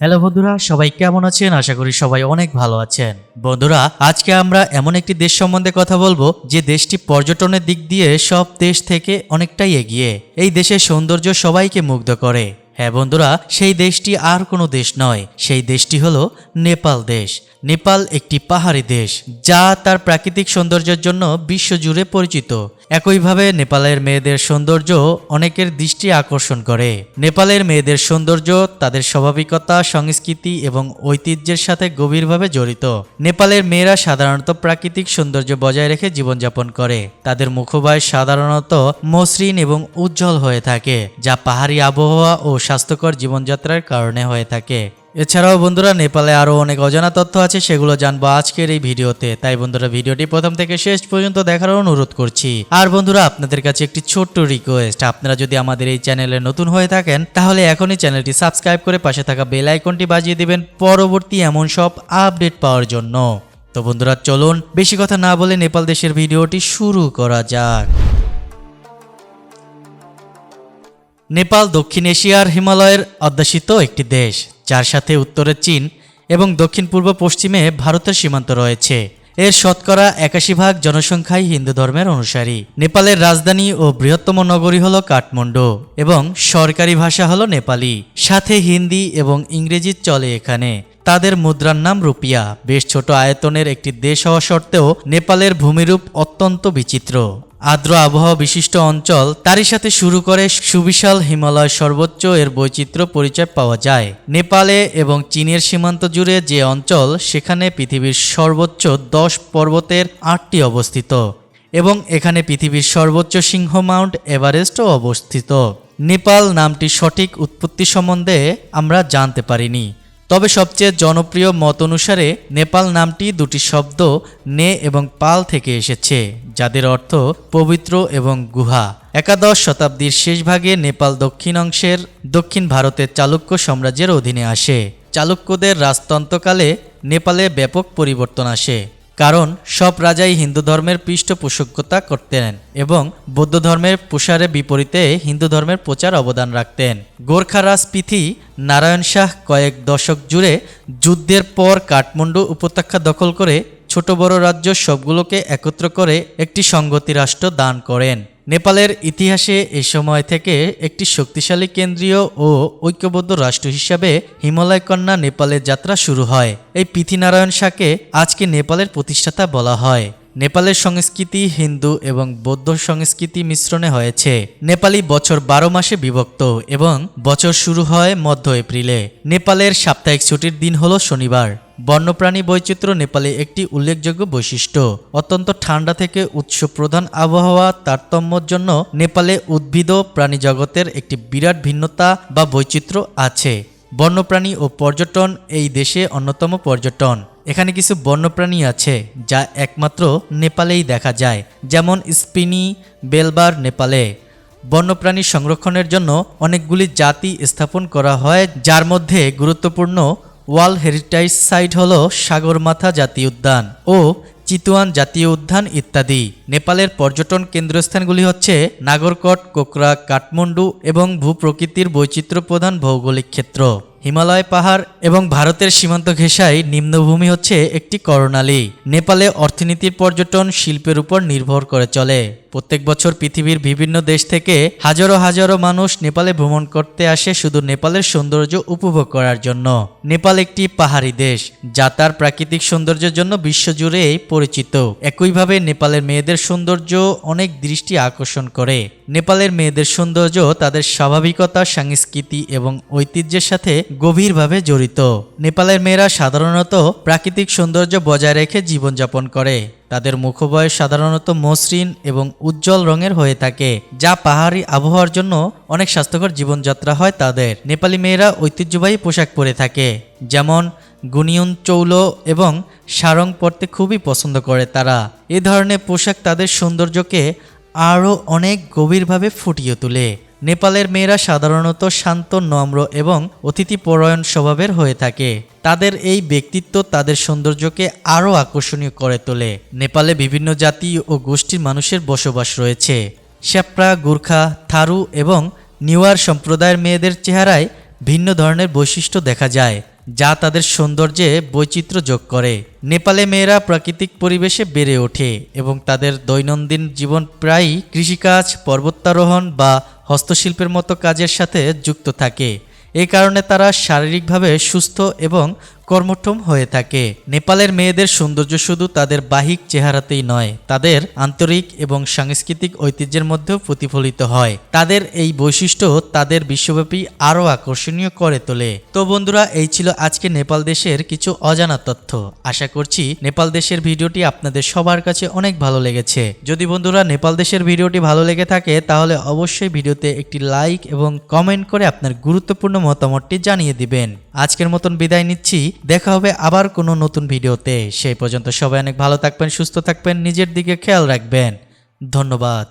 Hello বন্ধুরা, সবাই কেমন আছেন? আশা করি সবাই অনেক ভালো আছেন। বন্ধুরা, আজকে আমরা এমন একটি দেশ সম্বন্ধে কথা বলব, যে দেশটি পর্যটনের দিক দিয়ে সব দেশ থেকে অনেকটাই এগিয়ে। এই দেশের সৌন্দর্য সবাইকে মুগ্ধ করে। হ্যাঁ বন্ধুরা, সেই দেশটি আর কোনো দেশ নয়। সেই দেশটি হলো নেপাল দেশ। নেপাল একটি পাহাড়ি দেশ, যা তার প্রাকৃতিক সৌন্দর্যের জন্য বিশ্বজুড়ে পরিচিত। একইভাবে নেপালের মেয়েদের সৌন্দর্য অনেকের দৃষ্টি আকর্ষণ করে। নেপালের মেয়েদের সৌন্দর্য তাদের স্বাভাবিকতা, সংস্কৃতি এবং ঐতিহ্যের সাথে গভীরভাবে জড়িত। নেপালের মেয়েরা সাধারণত প্রাকৃতিক সৌন্দর্য বজায় রেখে জীবনযাপন করে। তাদের মুখবায় সাধারণত মসৃণ এবং উজ্জ্বল হয়ে থাকে, যা পাহাড়ি আবহাওয়া ও স্বাস্থ্যকর জীবনযাত্রার কারণে হয়ে থাকে। এছাড়াও বন্ধুরা, নেপালে আরও অনেক অজানা তথ্য আছে, সেগুলো জানব আজকের এই ভিডিওতে। তাই বন্ধুরা, ভিডিওটি প্রথম থেকে শেষ পর্যন্ত দেখার অনুরোধ করছি। আর বন্ধুরা, আপনাদের কাছে একটি ছোট্ট রিকোয়েস্ট আপনারা যদি আমাদের এই চ্যানেলে নতুন হয়ে থাকেন, তাহলে এখনই চ্যানেলটি সাবস্ক্রাইব করে পাশে থাকা বেল আইকনটি বাজিয়ে দিবেন পরবর্তী এমন সব আপডেট পাওয়ার জন্য। তো বন্ধুরা, চলুন বেশি কথা না বলে নেপাল দেশের ভিডিওটি শুরু করা যাক। নেপাল দক্ষিণ এশিয়ার হিমালয়ের অধ্যাসিত একটি দেশ। যার সাথে উত্তরে চীন এবং দক্ষিণ পূর্ব পশ্চিমে ভারতের সীমান্ত রয়েছে। এর শতকরা একাশি ভাগ জনসংখ্যাই হিন্দু ধর্মের অনুসারী। নেপালের রাজধানী ও বৃহত্তম নগরী হল কাঠমান্ডু এবং সরকারি ভাষা হল নেপালি। সাথে হিন্দি এবং ইংরেজি চলে এখানে। তাদের মুদ্রার নাম রুপিয়া। বেশ ছোট আয়তনের একটি দেশ হওয়া সত্ত্বেও নেপালের ভূমিরূপ অত্যন্ত বিচিত্র। আর্দ্র আবহাওয়া বিশিষ্ট অঞ্চল, তারই সাথে শুরু করে সুবিশাল হিমালয় সর্বোচ্চ এর বৈচিত্র্য পরিচয় পাওয়া যায়। নেপালে এবং চীনের সীমান্ত জুড়ে যে অঞ্চল, সেখানে পৃথিবীর সর্বোচ্চ দশ পর্বতের আটটি অবস্থিত এবং এখানে পৃথিবীর সর্বোচ্চ সিংহ মাউন্ট এভারেস্টও অবস্থিত। নেপাল নামটি সঠিক উৎপত্তি সম্বন্ধে আমরা জানতে পারিনি। তবে সবচেয়ে জনপ্রিয় মত অনুসারে নেপাল নামটি দুটি শব্দ নে এবং পাল থেকে এসেছে, যাদের অর্থ পবিত্র এবং গুহা। একাদশ শতাব্দীর শেষভাগে নেপাল দক্ষিণ অংশের দক্ষিণ ভারতের চালুক্য সাম্রাজ্যের অধীনে আসে। চালুক্যদের রাজতন্ত্রকালে নেপালে ব্যাপক পরিবর্তন আসে। কারণ সব রাজাই হিন্দু ধর্মের পৃষ্ঠপোষকতা করতেন এবং বৌদ্ধ ধর্মের প্রসারে বিপরীতে হিন্দু ধর্মের প্রচার অবদান রাখতেন। গোর্খা রাজপিথি নারায়ণ শাহ কয়েক দশক জুড়ে যুদ্ধের পর কাঠমান্ডু উপত্যকা দখল করে ছোট বড় রাজ্য সবগুলোকে একত্র করে একটি সংগতি রাষ্ট্র দান করেন। নেপালের ইতিহাসে এ সময় থেকে একটি শক্তিশালী কেন্দ্রীয় ও ঐক্যবদ্ধ রাষ্ট্র হিসাবে হিমালয় কন্যা নেপালের যাত্রা শুরু হয়। এই পৃথিনারায়ণ শাহকে আজকে নেপালের প্রতিষ্ঠাতা বলা হয়। নেপালের সংস্কৃতি হিন্দু এবং বৌদ্ধ সংস্কৃতি মিশ্রণে হয়েছে। নেপালি বছর বারো মাসে বিভক্ত এবং বছর শুরু হয় মধ্য এপ্রিলে। নেপালের সাপ্তাহিক ছুটির দিন হল শনিবার। বন্যপ্রাণী বৈচিত্র্য নেপালে একটি উল্লেখযোগ্য বৈশিষ্ট্য। অত্যন্ত ঠান্ডা থেকে উৎস প্রধান আবহাওয়া তারতম্যর জন্য নেপালে উদ্ভিদ ও প্রাণী জগতের একটি বিরাট ভিন্নতা বা বৈচিত্র্য আছে। বন্যপ্রাণী ও পর্যটন এই দেশে অন্যতম পর্যটন। এখানে কিছু বন্যপ্রাণী আছে, যা একমাত্র নেপালেই দেখা যায়, যেমন স্পিনি বেলবার নেপালে। বন্যপ্রাণী সংরক্ষণের জন্য অনেকগুলি জাতি স্থাপন করা হয়, যার মধ্যে গুরুত্বপূর্ণ ওয়ার্ল্ড হেরিটেজ সাইট হল সাগরমাথা জাতীয় উদ্যান ও চিতুয়ান জাতীয় উদ্যান ইত্যাদি। নেপালের পর্যটন কেন্দ্রস্থানগুলি হচ্ছে নাগরকট কোকরা কাঠমান্ডু এবং ভূপ্রকৃতির বৈচিত্র্য প্রধান ভৌগোলিক ক্ষেত্র। হিমালয় পাহাড় এবং ভারতের সীমান্ত ঘেঁষায় নিম্নভূমি হচ্ছে একটি করণালী নেপালে অর্থনীতির পর্যটন শিল্পের উপর নির্ভর করে চলে। প্রত্যেক বছর পৃথিবীর বিভিন্ন দেশ থেকে হাজারো হাজারো মানুষ নেপালে ভ্রমণ করতে আসে শুধু নেপালের সৌন্দর্য উপভোগ করার জন্য। নেপাল একটি পাহাড়ি দেশ, যা তার প্রাকৃতিক সৌন্দর্যের জন্য বিশ্বজুড়ে পরিচিত। একইভাবে নেপালের মেয়েদের সৌন্দর্য অনেক দৃষ্টি আকর্ষণ করে। নেপালের মেয়েদের সৌন্দর্য তাদের স্বাভাবিকতা, সংস্কৃতি এবং ঐতিহ্যের সাথে গভীরভাবে জড়িত। নেপালের মেয়েরা সাধারণত প্রাকৃতিক সৌন্দর্য বজায় রেখে জীবনযাপন করে। তাদের মুখবয়স সাধারণত মসৃণ এবং উজ্জ্বল রঙের হয়ে থাকে, যা পাহাড়ি আবহাওয়ার জন্য অনেক স্বাস্থ্যকর জীবনযাত্রা হয় তাদের। নেপালি মেয়েরা ঐতিহ্যবাহী পোশাক পরে থাকে, যেমন গুনিয়ন চৌলো এবং সারং পরতে খুবই পছন্দ করে তারা। এ ধরনের পোশাক তাদের সৌন্দর্যকে আরও অনেক গভীরভাবে ফুটিয়ে তোলে। নেপালের মেয়েরা সাধারণত শান্ত, নম্র এবং অতিথিপরায়ণ স্বভাবের হয়ে থাকে। তাদের এই ব্যক্তিত্ব তাদের সৌন্দর্যকে আরও আকর্ষণীয় করে তোলে। নেপালে বিভিন্ন জাতি ও গোষ্ঠীর মানুষের বসবাস রয়েছে। শ্যাপ্রা, গুর্খা, থারু এবং নিওয়ার সম্প্রদায়ের মেয়েদের চেহারায় ভিন্ন ধরনের বৈশিষ্ট্য দেখা যায়, যা তাদের সৌন্দর্যে বৈচিত্র্য যোগ করে। নেপালে মেয়েরা প্রাকৃতিক পরিবেশে বেড়ে ওঠে এবং তাদের দৈনন্দিন জীবন প্রায়ই কৃষিকাজ, পর্বতারোহণ বা হস্তশিল্পের মতো কাজের সাথে যুক্ত থাকে। এ কারণে তারা শারীরিকভাবে সুস্থ এবং কর্মক্ষম হয়ে থাকে। নেপালের মেয়েদের সৌন্দর্য শুধু তাদের বাহিক চেহারাতেই নয়, তাদের আন্তরিক এবং সাংস্কৃতিক ঐতিহ্যের মধ্যেও প্রতিফলিত হয়। তাদের এই বৈশিষ্ট্য তাদের বিশ্বব্যাপী আরও আকর্ষণীয় করে তোলে। তো বন্ধুরা, এই ছিল আজকে নেপাল দেশের কিছু অজানা তথ্য। আশা করছি নেপাল দেশের ভিডিওটি আপনাদের সবার কাছে অনেক ভালো লেগেছে। যদি বন্ধুরা নেপাল দেশের ভিডিওটি ভালো লেগে থাকে, তাহলে অবশ্যই ভিডিওতে একটি লাইক এবং কমেন্ট করে আপনার গুরুত্বপূর্ণ মতামতটি জানিয়ে দিবেন। আজকের মতন বিদায় নিচ্ছি। দেখা হবে আবার কোনো নতুন ভিডিওতে। সেই পর্যন্ত সবাই অনেক ভালো থাকবেন, সুস্থ থাকবেন, নিজের দিকে খেয়াল রাখবেন। ধন্যবাদ।